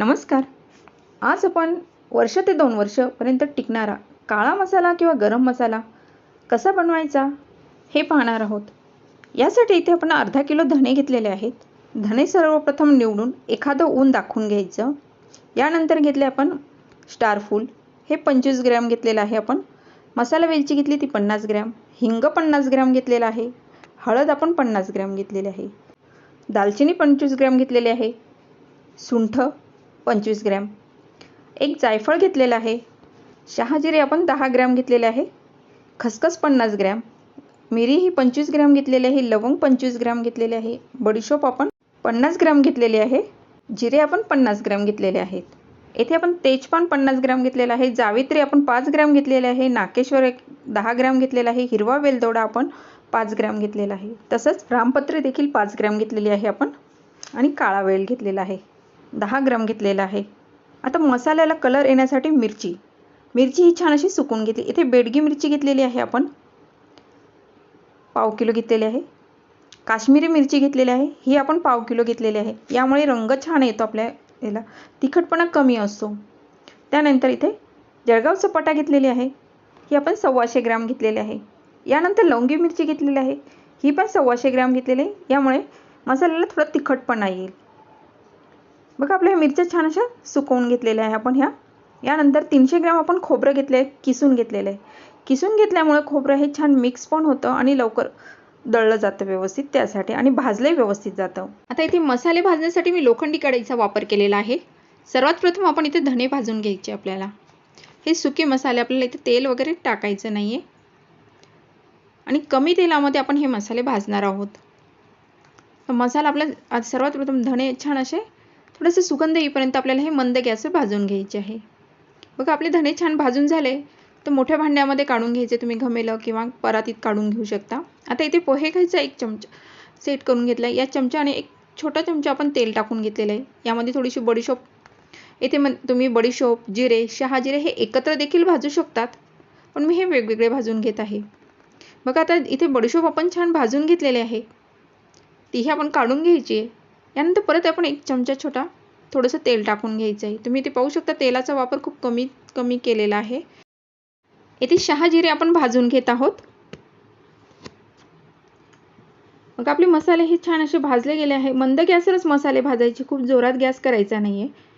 नमस्कार. आज आपण वर्ष ते दोन वर्षपर्यंत टिकणारा काळा मसाला किंवा गरम मसाला कसा बनवायचा हे पाहणार आहोत. यासाठी इथे आपण अर्धा किलो धणे घेतलेले आहेत. धणे सर्वप्रथम निवडून एखादं ऊन दाखवून घ्यायचं. यानंतर घेतले आपण स्टारफूल हे पंचवीस ग्रॅम घेतलेलं आहे आपण. मसाला वेलची घेतली ती पन्नास ग्रॅम. हिंग पन्नास ग्रॅम घेतलेला आहे. हळद आपण पन्नास ग्रॅम घेतलेली आहे. दालचिनी पंचवीस ग्रॅम घेतलेली आहे. सुंठ पंचवीस ग्रॅम. एक जायफळ घेतलेलं आहे. शहाजिरे आपण दहा ग्रॅम घेतलेले आहे. खसखस पन्नास ग्रॅम. मिरी ही पंचवीस ग्रॅम घेतलेली आहे. लवंग पंचवीस ग्रॅम घेतलेले आहे. बडीशोप आपण पन्नास ग्रॅम घेतलेली आहे. जिरे आपण पन्नास ग्रॅम घेतलेले आहेत. येथे आपण तेजपान पन्नास ग्रॅम घेतलेलं आहे. जावित्री आपण पाच ग्रॅम घेतलेले आहे. नाकेश्वर एक दहा ग्रॅम घेतलेला आहे. हिरवा वेलदोडा आपण पाच ग्रॅम घेतलेला आहे. तसंच रामपत्रे देखील पाच ग्रॅम घेतलेली आहे आपण. आणि काळा वेल घेतलेला आहे. दहा ग्रॅम घेतलेला आहे. आता मसाल्याला कलर येण्यासाठी मिरची. मिरची ही छान अशी सुकून घेतली. इथे बेडगी मिरची घेतलेली आहे आपण. पाव किलो घेतलेली आहे. काश्मीरी मिरची घेतलेली आहे. ही आपण पाव किलो घेतलेली आहे. यामुळे रंग छान येतो आपल्या याला. तिखटपणा कमी असतो. त्यानंतर इथे जळगाव चपाटा घेतलेली आहे. ही आपण सव्वाशे ग्रॅम घेतलेली आहे. यानंतर लवंगी मिरची घेतलेली आहे. ही पण सव्वाशे ग्रॅम घेतलेली आहे. यामुळे मसाल्याला थोडा तिखटपणा येईल. बघा आपल्या मिरच्या छान अशा सुकवून घेतलेल्या आहे आपण ह्या. यानंतर तीनशे ग्रॅम आपण खोबरं घेतलं आहे किसून घेतलेलं. आहे किसून घेतल्यामुळे खोबरं हे छान मिक्स पण होतं आणि लवकर दळलं जातं व्यवस्थित त्यासाठी आणि भाजलंही व्यवस्थित जातं. आता इथे मसाले भाजण्यासाठी मी लोखंडी कढईचा वापर केलेला आहे. सर्वात प्रथम आपण इथे धने भाजून घ्यायचे आपल्याला. हे सुके मसाले आपल्याला इथे तेल वगैरे टाकायचं नाही आहे आणि कमी तेलामध्ये आपण हे मसाले भाजणार आहोत. तर मसाला आपला आज सर्वात प्रथम धणे छान असे थोडंसं सुगंध येईपर्यंत आपल्याला हे मंद गॅसवर भाजून घ्यायचे आहे. बघा आपले धणे छान भाजून झाले तर मोठ्या भांड्यामध्ये काढून घ्यायचे तुम्ही घमेलं किंवा परातीत काढून घेऊ शकता. आता इथे पोहे घ्यायचा एक चमचा सेट करून घेतला आहे. या चमच्याने एक छोटा चमचा आपण तेल टाकून घेतलेलं आहे. यामध्ये थोडीशी बडीशोप इथे मग तुम्ही बडीशोप जिरे शहाजिरे हे एकत्र देखील भाजू शकतात पण मी हे वेगवेगळे भाजून घेत आहे. बघा आता इथे बडीशोप आपण छान भाजून घेतलेले आहे. तीही आपण काढून घ्यायची आहे. यानंतर परत आपण एक चमचा छोटा थोडंसं तेल टाकून घ्यायचं आहे. तुम्ही इथे पाहू शकता तेलाचा वापर खूप कमी कमी केलेला आहे. येथे शहाजिरे आपण भाजून घेत आहोत. मग आपले मसाले हे छान असे भाजले गेले आहे. मंद गॅसवरच मसाले भाजायचे. खूप जोरात गॅस करायचा नाही आहे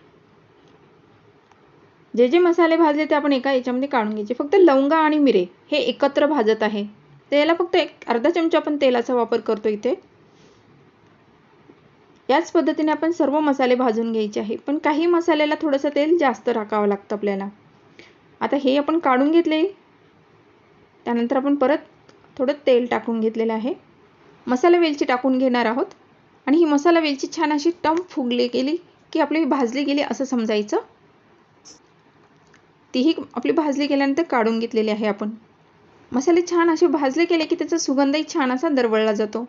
जे जे मसाले भाजले ते आपण एका याच्यामध्ये काढून घ्यायचे. फक्त लवंगा आणि मिरे हे एकत्र भाजत आहे. त्याला फक्त एक अर्धा चमचा आपण तेलाचा वापर करतो इथे. याच पद्धतीने आपण सर्व मसाले भाजून घ्यायचे आहे. पण काही मसाल्याला थोडंसं तेल जास्त टाकावं लागतं आपल्याला. आता हे आपण काढून घेतले. त्यानंतर आपण परत थोडं तेल टाकून घेतलेलं आहे. मसाला वेलची टाकून घेणार आहोत. आणि ही मसाला वेलची छान अशी टम फुगली गेली की आपली भाजली गेली असं समजायचं. तीही आपली भाजली गेल्यानंतर काढून घेतलेली आहे आपण. मसाले छान असे भाजले गेले की त्याचा सुगंधही छान असा दरवळला जातो.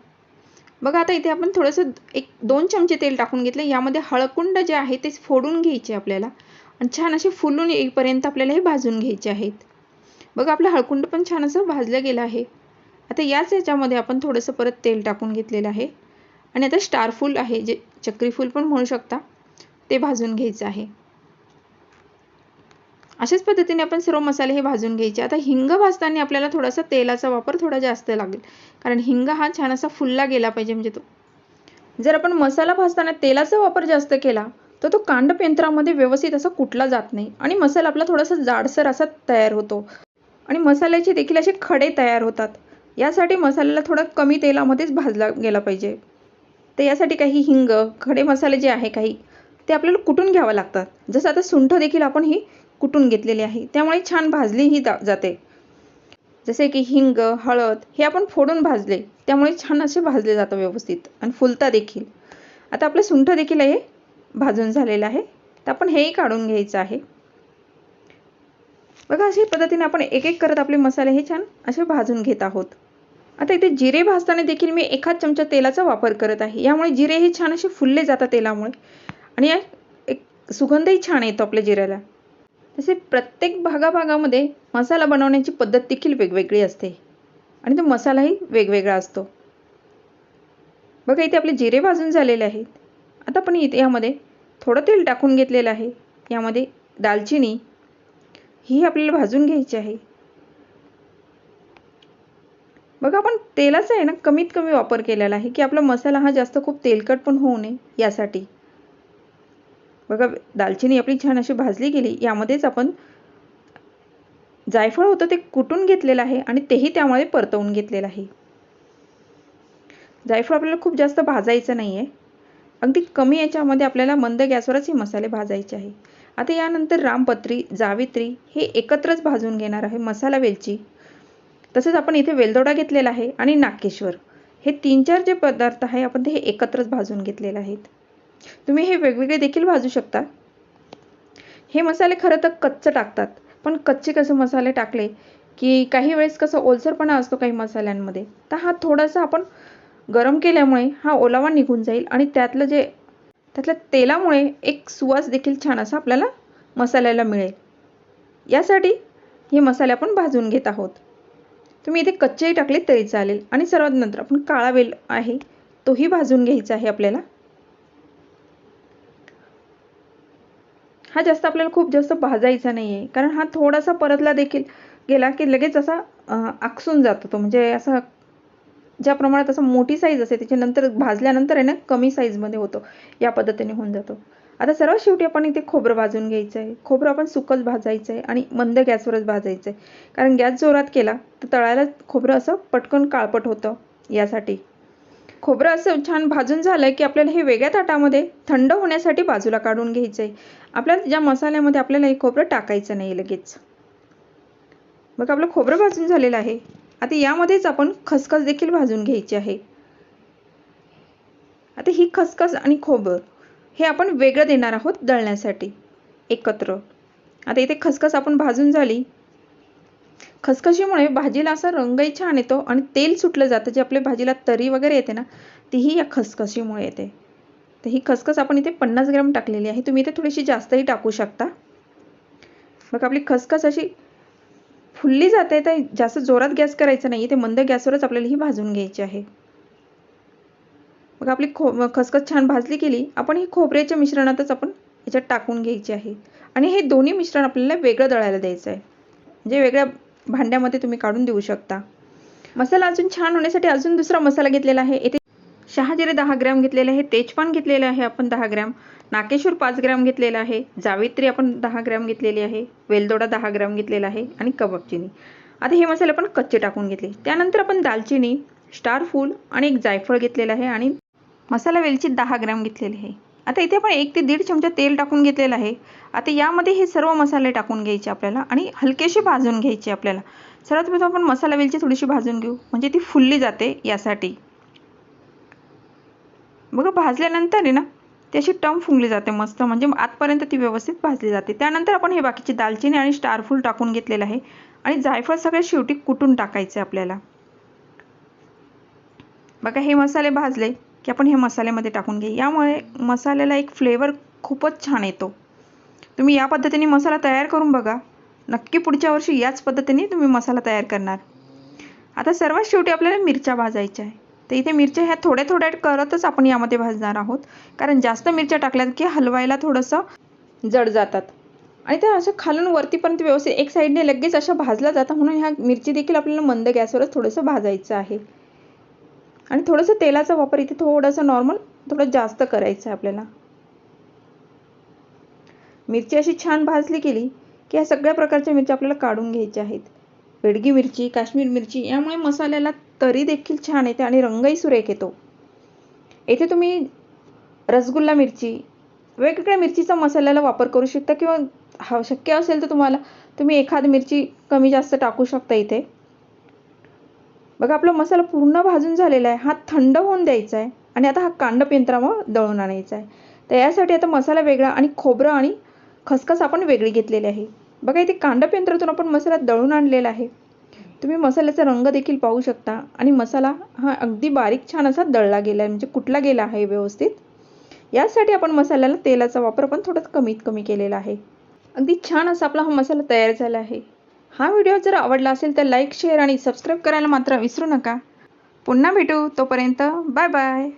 बघा आता इथे आपण थोडंसं एक दोन चमचे तेल टाकून घेतले यामध्ये हळकुंड जे आहे ते फोडून घ्यायचे आपल्याला. आणि छान असे फुलून येईपर्यंत आपल्याला हे भाजून घ्यायचे आहेत. बघा आपलं हळकुंड पण छान असं भाजलं गेलं आहे. आता याच याच्यामध्ये आपण थोडंसं परत तेल टाकून घेतलेलं आहे. आणि आता स्टारफूल आहे जे चक्रीफूल पण म्हणू शकता ते भाजून घ्यायचं आहे. अशाच पद्धतीने आपण सर्व मसाले हे भाजून घ्यायचे. आता हिंग भाजताना आपल्याला थोडासा तेलाचा वापर थोडा जास्त लागेल. कारण हिंग हा छान असा फुलला गेला पाहिजे म्हणजे तो. जर आपण मसाला भाजताना तेलाचा वापर जास्त केला तर तो कांडपयंत्रामध्ये व्यवस्थित असा कुटला जात नाही. आणि मसाला आपला थोडासा जाडसर असा तयार होतो. आणि मसाल्याचे देखील असे खडे तयार होतात. यासाठी मसाल्याला थोडा कमी तेलामध्येच भाजला गेला पाहिजे. तर यासाठी काही हिंग खडे मसाले जे आहे काही ते आपल्याला कुटून घ्यावं लागतात? जसं आता सुंठ देखील आपण ही कुटून घेतलेली आहे. त्यामुळे छान भाजलीही जाते. जसे की हिंग हळद हे आपण फोडून भाजले. त्यामुळे छान असे भाजले जातं व्यवस्थित आणि फुलता देखील. आता आपलं सुंठ देखील हे भाजून झालेलं आहे. तर आपण हेही काढून घ्यायचं आहे. बघा अशा पद्धतीने आपण एक एक करत आपले मसाले हे छान असे भाजून घेत आहोत. आता इथे जिरे भाजताना देखील मी एखाद चमचा तेलाचा वापर करत आहे. यामुळे जिरे हे छान असे फुलले जातात तेलामुळे. आणि एक सुगंधही छान येतो आपल्या जिऱ्याला. तसे प्रत्येक भागाभागामध्ये मसाला बनवण्याची पद्धत देखील वेगवेगळी असते. आणि तो मसालाही वेगवेगळा असतो. बघा इथे आपले जिरे भाजून झालेले आहेत. आता आपण इथे यामध्ये थोडं तेल टाकून घेतलेलं आहे. यामध्ये दालचिनी ही आपल्याला भाजून घ्यायची आहे. बघा आपण तेलाचा आहे ना कमीत कमी वापर केलेला आहे की आपला मसाला हा जास्त खूप तेलकट पण होऊ नये यासाठी. बघा दालचिनी आपली छान अशी भाजली गेली यामध्येच आपण जायफळ होतं ते कुटून घेतलेलं आहे आणि तेही त्यामध्ये परतवून घेतलेलं आहे. जायफळ आपल्याला खूप जास्त भाजायचं नाही आहे अगदी कमी याच्यामध्ये आपल्याला मंद गॅसवरच हे मसाले भाजायचे आहे. आता यानंतर रामपत्री जावित्री हे एकत्रच भाजून घेणार आहे मसाला वेलची. तसेच आपण इथे वेलदोडा घेतलेला आहे आणि नाकेश्वर हे तीन चार जे पदार्थ आहे आपण ते हे एकत्रच भाजून घेतलेले आहेत. तुम्ही हे वेगवेगळे देखील भाजू शकता. हे मसाले खरं तर कच्चं टाकतात. पण कच्चे कसं मसाले टाकले? की काही वेळेस कसं ओलसरपणा असतो काही मसाल्यांमध्ये. तर हा थोडासा आपण गरम केल्यामुळे हा ओलावा निघून जाईल आणि त्यातलं जे त्यातल्या तेलामुळे एक सुवास देखील छान असा आपल्याला मसाल्याला मिळेल. यासाठी हे मसाले आपण भाजून घेत आहोत. तुम्ही इथे कच्चेही टाकले तरी चालेल. आणि सर्वात नंतर आपण काळा वेल आहे तोही भाजून घ्यायचा आहे आपल्याला. हा जास्त आपल्याला खूप जास्त भाजायचा नाही आहे कारण हा थोडासा परतला देखील गेला की लगेच असा आकसून जातो तो. म्हणजे असा ज्या प्रमाणात असं मोठी साईज असते त्याच्यानंतर भाजल्यानंतर आहे ना कमी साईजमध्ये होतो. या पद्धतीने होऊन जातो. आता सर्वात शेवटी आपण इथे खोबरं भाजून घ्यायचं आहे खोबरं आपण सुकच भाजायचं आहे आणि मंद गॅसवरच भाजायचं आहे कारण गॅस जोरात केला तर तळायला खोबरं असं पटकन काळपट होतं यासाठी. खोबरं असं छान भाजून झालं की आपल्याला हे वेगळ्या ताटामध्ये थंड होण्यासाठी बाजूला काढून घ्यायचं आहे आपल्याला ज्या मसाल्यामध्ये आपल्याला हे खोबरं टाकायचं नाही लगेच. मग आपलं खोबरं भाजून झालेलं आहे. आता यामध्येच आपण खसखस देखील भाजून घ्यायची आहे. आता ही खसखस आणि खोबरं हे आपण वेगळं देणार आहोत दळण्यासाठी एकत्र. आता इथे खसखस आपण भाजून झाली खसखशीमुळे भाजीला असा रंगही छान येतो आणि तेल सुटलं जातं. जे आपल्या भाजीला तरी वगैरे येते ना तीही या खसखशीमुळे येते. तर ही खसखस आपण इथे पन्नास ग्रॅम टाकलेली आहे. तुम्ही इथे थोडीशी जास्तही टाकू शकता. मग आपली खसखस अशी फुलली जाते. तर जास्त जोरात गॅस करायचा नाही. ते मंद गॅसवरच आपल्याला ही भाजून घ्यायची आहे. मग आपली खो खसखस छान भाजली गेली. आपण ही खोबऱ्याच्या मिश्रणातच आपण याच्यात टाकून घ्यायची आहे. आणि हे दोन्ही मिश्रण आपल्याला वेगळं दळायला द्यायचं आहे म्हणजे वेगळ्या भांड्यामध्ये तुम्ही काढून देऊ शकता. मसाला अजून छान होण्यासाठी अजून दुसरा मसाला घेतलेला आहे. येथे शहाजिरे दहा ग्रॅम घेतलेले आहे. तेजपान घेतलेले आहे आपण दहा ग्रॅम. नाकेश्वर पाच ग्रॅम घेतलेला आहे. जावित्री आपण दहा ग्रॅम घेतलेली आहे. वेलदोडा दहा ग्रॅम घेतलेला आहे. आणि कबाबचिनी आता हे मसाले आपण कच्चे टाकून घेतले. त्यानंतर आपण दालचिनी स्टार फूल आणि एक जायफळ घेतलेलं आहे. आणि मसाला वेलची दहा ग्रॅम घेतलेली आहे. आता इथे आपण एक ते दीड चमचा तेल टाकून घेतलेलं आहे. आता यामध्ये हे सर्व मसाले टाकून घ्यायचे आपल्याला आणि हलकेशी भाजून घ्यायचे आपल्याला. सर्वात प्रथम आपण मसाला वेलची थोडीशी भाजून घेऊ. म्हणजे ती फुलली जाते यासाठी. बघा भाजल्यानंतर आहे ना ती अशी टम फुंगली जाते मस्त. म्हणजे आतपर्यंत ती व्यवस्थित भाजली जाते. त्यानंतर आपण हे बाकीची दालचिनी आणि स्टारफूल टाकून घेतलेलं आहे. आणि जायफळ सगळे शेवटी कुटून टाकायचे आपल्याला. बघा हे मसाले भाजले. की आपण हे मसाल्यामध्ये टाकून घे. यामुळे मसाल्याला एक फ्लेवर खूपच छान येतो. तुम्ही या पद्धतीने मसाला तयार करून बघा. नक्की पुढच्या वर्षी याच पद्धतीने तुम्ही मसाला तयार करणार. आता सर्वात शेवटी आपल्याला मिरच्या भाजायच्या आहे तर इथे मिरच्या ह्या थोड्या थोड्या करतच आपण यामध्ये भाजणार आहोत. कारण जास्त मिरच्या टाकल्यात की हलवायला थोडंसं जड जातात. आणि त्या असं खालून वरतीपर्यंत व्यवस्थित एक साईडने लगेच अशा भाजल्या जातात. म्हणून ह्या मिरची देखील आपल्याला मंद गॅसवरच थोडंसं भाजायचं आहे. आणि थोडंसं तेलाचा वापर इथे थोडंसं नॉर्मल थोडं जास्त करायचं आहे आपल्याला. मिरची अशी छान भाजली गेली की ह्या सगळ्या प्रकारच्या मिरच्या आपल्याला काढून घ्यायच्या आहेत. बेडगी मिरची काश्मीर मिरची यामुळे मसाल्याला तरी देखील छान येते आणि रंगही सुरेख येतो. येथे तुम्ही रसगुल्ला मिरची वेगवेगळ्या मिरचीचा मसाल्याला वापर करू शकता किंवा हा शक्य असेल तर तुम्हाला तुम्ही एखाद मिरची कमी जास्त टाकू शकता इथे. बघा आपला मसाला पूर्ण भाजून झालेला आहे. हा थंड होऊन द्यायचा आहे आणि आता हा कांडप यंत्रावर दळून आणायचा आहे. तर यासाठी आता मसाला वेगळा आणि खोबरं आणि खसखस आपण वेगळी घेतलेली आहे. बघा इथे कांडप यंत्रातून आपण मसाला दळून आणलेला आहे. तुम्ही मसाल्याचा रंग देखील पाहू शकता आणि मसाला हा अगदी बारीक छान असा दळला गेला आहे म्हणजे कुठला गेला आहे व्यवस्थित. यासाठी आपण मसाल्याला तेलाचा वापर पण थोडा कमीत कमी केलेला आहे. अगदी छान असा आपला हा मसाला तयार झाला आहे. हा व्हिडिओ जर आवडला असेल तर लाईक शेअर आणि सबस्क्राईब करायला मात्र विसरू नका. पुन्हा भेटू तोपर्यंत बाय बाय.